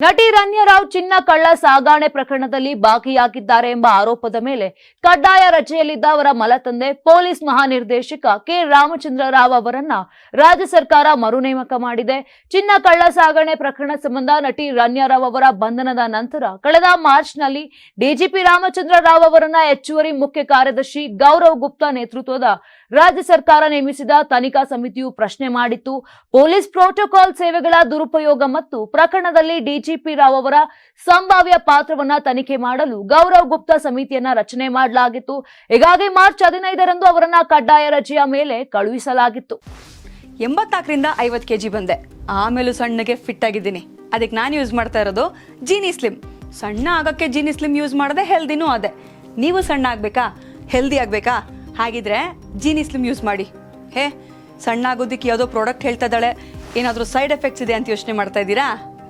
ನಟಿ ರನ್ಯರಾವ್ ಚಿನ್ನ ಕಳ್ಳ ಸಾಗಾಣೆ ಪ್ರಕರಣದಲ್ಲಿ ಭಾಗಿಯಾಗಿದ್ದಾರೆ ಎಂಬ ಆರೋಪದ ಮೇಲೆ ಕಡ್ಡಾಯ ರಜೆಯಲ್ಲಿದ್ದ ಅವರ ಮಲತಂದೆ ಪೊಲೀಸ್ ಮಹಾನಿರ್ದೇಶಕ ಕೆ ರಾಮಚಂದ್ರ ರಾವ್ ಅವರನ್ನ ರಾಜ್ಯ ಸರ್ಕಾರ ಮರು ನೇಮಕ ಮಾಡಿದೆ. ಚಿನ್ನ ಕಳ್ಳ ಸಾಗಣೆ ಪ್ರಕರಣ ಸಂಬಂಧ ನಟಿ ರನ್ಯರಾವ್ ಅವರ ಬಂಧನದ ನಂತರ ಕಳೆದ ಮಾರ್ಚ್ನಲ್ಲಿ ಡಿಜಿಪಿ ರಾಮಚಂದ್ರ ರಾವ್ ಅವರನ್ನ ಹೆಚ್ಚುವರಿ ಮುಖ್ಯ ಕಾರ್ಯದರ್ಶಿ ಗೌರವ್ ಗುಪ್ತಾ ನೇತೃತ್ವದ ರಾಜ್ಯ ಸರ್ಕಾರ ನೇಮಿಸಿದ ತನಿಖಾ ಸಮಿತಿಯು ಪ್ರಶ್ನೆ ಮಾಡಿತ್ತು. ಪೊಲೀಸ್ ಪ್ರೋಟೋಕಾಲ್ ಸೇವೆಗಳ ದುರುಪಯೋಗ ಮತ್ತು ಪ್ರಕರಣದಲ್ಲಿ ಡಿಜಿಪಿ ರಾವ್ ಅವರ ಸಂಭಾವ್ಯ ಪಾತ್ರವನ್ನ ತನಿಖೆ ಮಾಡಲು ಗೌರವ್ ಗುಪ್ತಾ ಸಮಿತಿಯನ್ನ ರಚನೆ ಮಾಡಲಾಗಿತ್ತು. ಹೀಗಾಗಿ ಮಾರ್ಚ್ ಹದಿನೈದರಂದು ಅವರನ್ನ ಕಡ್ಡಾಯ ರಜೆಯ ಮೇಲೆ ಕಳುಹಿಸಲಾಗಿತ್ತು. ಎಂಬತ್ನಾಲ್ಕರಿಂದ ಐವತ್ತು ಕೆ ಜಿ ಬಂದೆ. ಆಮೇಲೂ ಸಣ್ಣಗೆ ಫಿಟ್ ಆಗಿದ್ದೀನಿ. ಅದಕ್ಕೆ ನಾನು ಯೂಸ್ ಮಾಡ್ತಾ ಇರೋದು ಜೀನಿ ಸ್ಲಿಮ್ ಸಣ್ಣ ಆಗೋಕ್ಕೆ ಜೀನಿ ಸ್ಲಿಮ್ ಯೂಸ್ ಮಾಡದೆ ಹೆಲ್ದಿನೂ ಅದೇ. ನೀವು ಸಣ್ಣ ಆಗಬೇಕಾ? ಹೆಲ್ದಿ ಆಗಬೇಕಾ? ಹಾಗಿದ್ರೆ ಜೀನಿ ಸ್ಲಿಮ್ ಯೂಸ್ ಮಾಡಿ. ಹೇ, ಸಣ್ಣ ಆಗೋದಿಕ್ಕೆ ಯಾವುದೋ ಪ್ರಾಡಕ್ಟ್ ಹೇಳ್ತಾ ಇದ್ದಾಳೆ. ಏನಾದರೂ ಸೈಡ್ ಎಫೆಕ್ಟ್ಸ್ ಇದೆ ಅಂತ ಯೋಚನೆ ಮಾಡ್ತಾ ಇದ್ದೀರಾ?